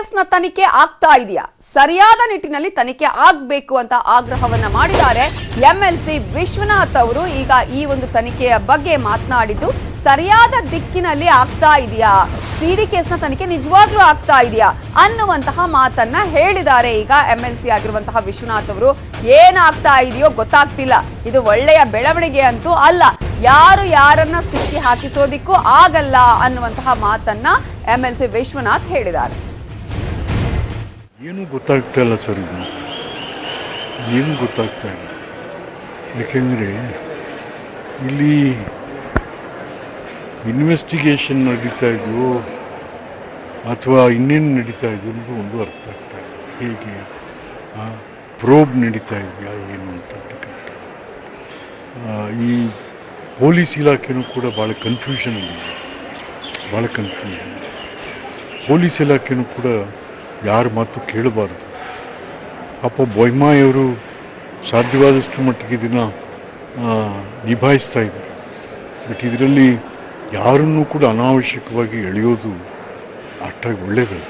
ಕೇಸ್ನ ತನಿಖೆ ಆಗ್ತಾ ಇದೆಯಾ? ಸರಿಯಾದ ನಿಟ್ಟಿನಲ್ಲಿ ತನಿಖೆ ಆಗ್ಬೇಕು ಅಂತ ಆಗ್ರಹವನ್ನ ಮಾಡಿದ್ದಾರೆ ಎಂಎಲ್ಸಿ ವಿಶ್ವನಾಥ್ ಅವರು. ಈಗ ಈ ಒಂದು ತನಿಖೆಯ ಬಗ್ಗೆ ಮಾತನಾಡಿದ್ದು, ಸರಿಯಾದ ದಿಕ್ಕಿನಲ್ಲಿ ಆಗ್ತಾ ಇದೆಯಾ? ಸಿಡಿ ಕೇಸ್ನ ತನಿಖೆ ನಿಜವಾಗ್ಲೂ ಆಗ್ತಾ ಇದೆಯಾ? ಅನ್ನುವಂತಹ ಮಾತನ್ನ ಹೇಳಿದ್ದಾರೆ ಈಗ ಎಂಎಲ್ಸಿ ಆಗಿರುವಂತಹ ವಿಶ್ವನಾಥ್ ಅವರು. ಏನಾಗ್ತಾ ಇದೆಯೋ ಗೊತ್ತಾಗ್ತಿಲ್ಲ. ಇದು ಒಳ್ಳೆಯ ಬೆಳವಣಿಗೆ ಅಂತೂ ಅಲ್ಲ. ಯಾರು ಯಾರನ್ನ ಸಿಕ್ಕಿ ಹಾಕಿಸೋದಿಕ್ಕೂ ಆಗಲ್ಲ ಅನ್ನುವಂತಹ ಮಾತನ್ನ ಎಂಎಲ್ಸಿ ವಿಶ್ವನಾಥ್ ಹೇಳಿದ್ದಾರೆ. ಏನೂ ಗೊತ್ತಾಗ್ತಾ ಇಲ್ಲ ಸರ್ ಇದು. ಏನೂ ಗೊತ್ತಾಗ್ತಾ ಇಲ್ಲ. ಯಾಕೆಂದರೆ ಇಲ್ಲಿ ಇನ್ವೆಸ್ಟಿಗೇಷನ್ ನಡೀತಾ ಇದೆಯೋ ಅಥವಾ ಇನ್ನೇನು ನಡೀತಾ ಇದೆಯೋ ಅನ್ನೋದು ಒಂದು ಅರ್ಥ ಆಗ್ತಾ ಇಲ್ಲ. ಹೇಗೆ ಪ್ರೋಬ್ ನಡೀತಾ ಇದೆಯಾ ಏನು ಅಂತ ಈ ಪೊಲೀಸ್ ಇಲಾಖೆನೂ ಕೂಡ ಭಾಳ ಕನ್ಫ್ಯೂಷನಲ್ಲಿದೆ ಭಾಳ ಕನ್ಫ್ಯೂಷನ್ ಪೊಲೀಸ್ ಇಲಾಖೆನೂ ಕೂಡ ಯಾರ ಮಾತು ಕೇಳಬಾರದು. ಪಾಪ ಬೊಯ್ಮಾಯವರು ಸಾಧ್ಯವಾದಷ್ಟು ಮಟ್ಟಿಗೆ ಇದನ್ನು ನಿಭಾಯಿಸ್ತಾ ಇದ್ದಾರೆ ಬಟ್ ಇದರಲ್ಲಿ ಯಾರನ್ನೂ ಕೂಡ ಅನಾವಶ್ಯಕವಾಗಿ ಎಳೆಯೋದು ಅಷ್ಟಾಗಿ ಒಳ್ಳೆಯದಲ್ಲ